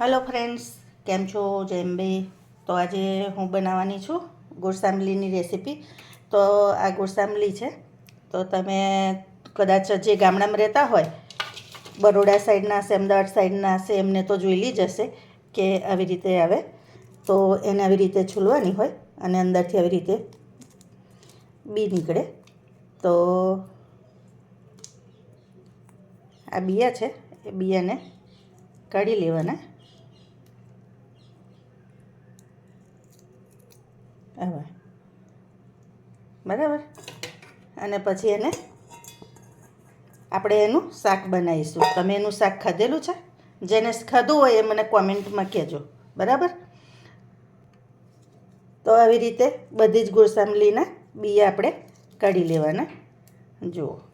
Hello friends કેમ છો, જેમ્બે? તો આજે હું બનાવવાની છું ગુરસાંબલીની રેસીપી. તો આ ગુરસાંબલી છે. તો તમે કદાચ જે ગામડામાં રહેતા હોય, બરોડા સાઈડના હશે અમદાવાદ સાઈડના હશે એમને તો જોયેલી જ હશે કે આવી રીતે આવે. તો એને આવી રીતે છૂલવાની હોય અને અંદરથી આવી રીતે બી નીકળે. તો આ બિયા છે. એ બિયાને કાઢી લેવાના. આવા બરાબર? અને પછી એને આપણે એનું શાક બનાવીશું. તમે એનું શાક ખાધેલું છે? જેને ખાધું હોય એ મને કોમેન્ટમાં કહેજો. બરાબર? તો આવી રીતે બધી જ ગુરસામલીના બી આપણે કાઢી લેવાના. જુઓ.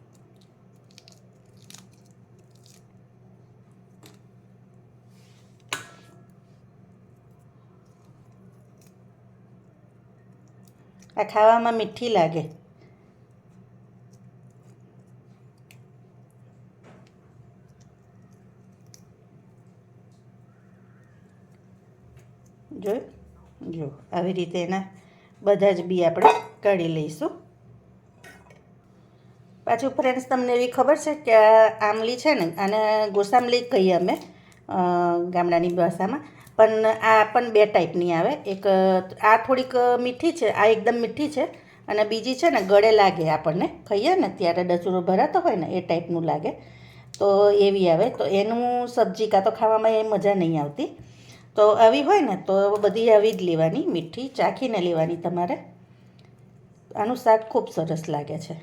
આ ખાવામાં મીઠી લાગે. જો જો, આવી રીતે એના બધા જ બી આપણે કાઢી લઈશું. પાછું ફ્રેન્ડ્સ તમને એવી ખબર છે કે આ આમલી છે ને, આને ગોસામલી કહીએ અમે ગામડાની ભાષામાં. પણ આ પણ બે ટાઈપની આવે. એક, આ થોડીક મીઠી છે, આ એકદમ મીઠી છે અને બીજી છે ને ગળે લાગે આપણને. ખાઈએ ને ત્યારે ડચુરો ભરાતો હોય ને એ ટાઈપનું લાગે. તો એવી આવે. તો એનું સબ્જી કાં તો ખાવામાં એ મજા નહીં આવતી. તો આવી હોય ને તો બધી આવી જ લેવાની. મીઠી ચાખીને લેવાની તમારે. આનું શાક ખૂબ સરસ લાગે છે.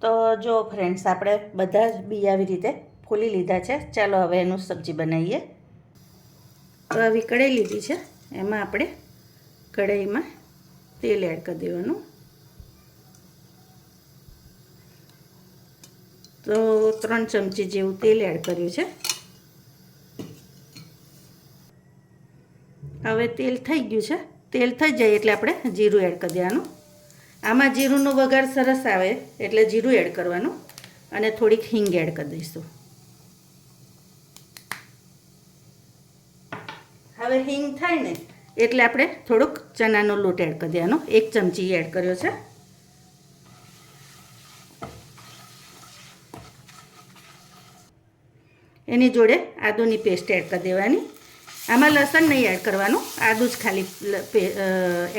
તો જો ફ્રેન્ડ્સ આપણે બધા જ બી આવી રીતે ફૂલી લીધા છે. ચાલો હવે એનું સબ્જી બનાવીએ. તો આવી કઢાઈ લીધી છે. એમાં આપણે કઢાઈમાં તેલ એડ કરી દેવાનું. તો ત્રણ ચમચી જેવું તેલ એડ કર્યું છે. હવે તેલ થઈ ગયું છે. તેલ થઈ જાય એટલે આપણે જીરું એડ કરી દેવાનું. આમાં જીરુંનો વઘાર સરસ આવે એટલે જીરું એડ કરવાનું. અને થોડીક હિંગ એડ કરી દઈશું. હવે હિંગ થાય ને, એટલે આપણે થોડુંક ચણાનો લોટ એડ કરી દેવાનો. એક ચમચી એડ કર્યો છે. એની જોડે આદુની પેસ્ટ એડ કરી દેવાની. આમાં લસણ નહીં એડ કરવાનું. આદું જ ખાલી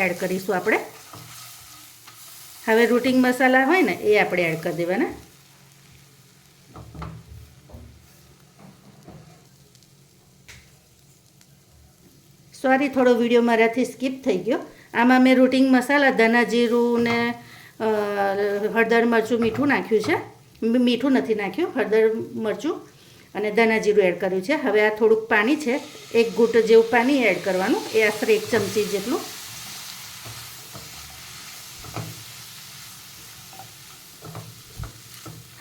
એડ કરીશું આપણે. હવે રૂટિંગ મસાલા હોય ને, એ આપણે એડ કરી દેવાના. સોરી, થોડો વીડિયો મારાથી સ્કીપ થઈ ગયો. આમાં મેં રૂટિંગ મસાલા ધાના જીરું ને હળદર, મરચું, મીઠું નાખ્યું છે. મીઠું નથી નાખ્યું, હળદર, મરચું અને ધાના જીરું એડ કર્યું છે. હવે આ થોડુંક પાણી છે. એક ઘૂંટ જેવું પાણી એડ કરવાનું. એ આશરે એક ચમચી જેટલું.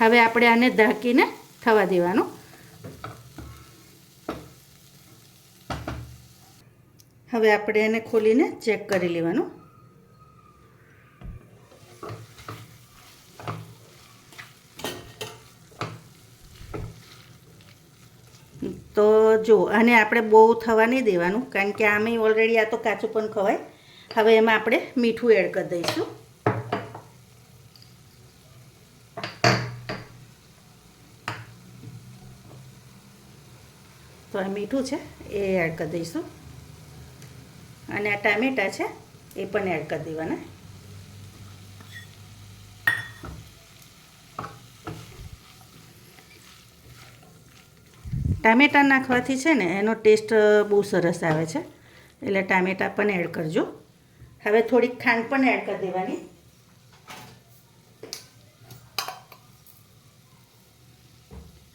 હવે આપણે આને ઢાંકીને થવા દેવાનું. હવે આપણે એને ખોલીને ચેક કરી લેવાનું. તો જો, આને આપણે બહુ થવા નહીં દેવાનું, કારણ કે આમે ઓલરેડી આ તો કાચું પણ ખવાય. હવે એમાં આપણે મીઠું એડ કરી દઈશું. તો આ મીઠું છે, એ એડ કરી દઈશું. અને આ ટામેટાં છે, એ પણ એડ કરી દેવાના. ટામેટાં નાખવાથી છે ને, એનો ટેસ્ટ બહુ સરસ આવે છે. એટલે ટામેટાં પણ એડ કરજો. હવે થોડીક ખાંડ પણ એડ કરી દેવાની.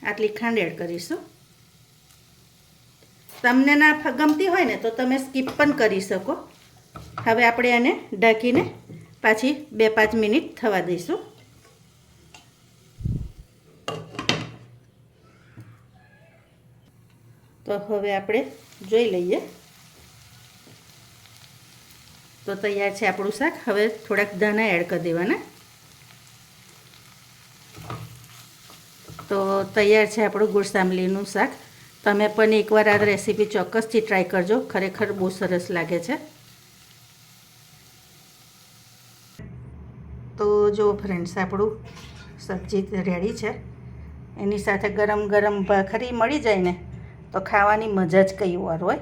આટલી ખાંડ એડ કરીશું. તમને ના ગમતી હોય ને તો તમે સ્કીપ પણ કરી શકો. હવે આપણે એને ઢાંકીને પાછી બે પાંચ મિનિટ થવા દઈશું. તો હવે આપણે જોઈ લઈએ. તો તૈયાર છે આપણું શાક. હવે થોડાક દાણા એડ કરી દેવાના. તો તૈયાર છે આપણું ગુળસાંબલીનું શાક. તમે પણ એકવાર આ રેસીપી ચોક્કસથી ટ્રાય કરજો. ખરેખર બહુ સરસ લાગે છે. તો જો ફ્રેન્ડ્સ આપણું સબ્જી રેડી છે. એની સાથે ગરમ ગરમ ભાખરી મળી જાય ને, તો ખાવાની મજા જ કંઈ વાર હોય.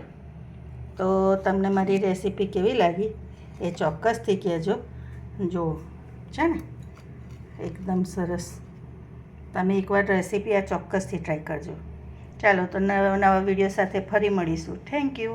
તો તમને મારી રેસીપી કેવી લાગી એ ચોક્કસથી કહેજો. જો, છે ને? એકદમ સરસ. તમે એકવાર રેસીપી આ ચોક્કસથી ટ્રાય કરજો. ચાલો તો નવા નવા વીડિયો સાથે ફરી મળીશું. Thank you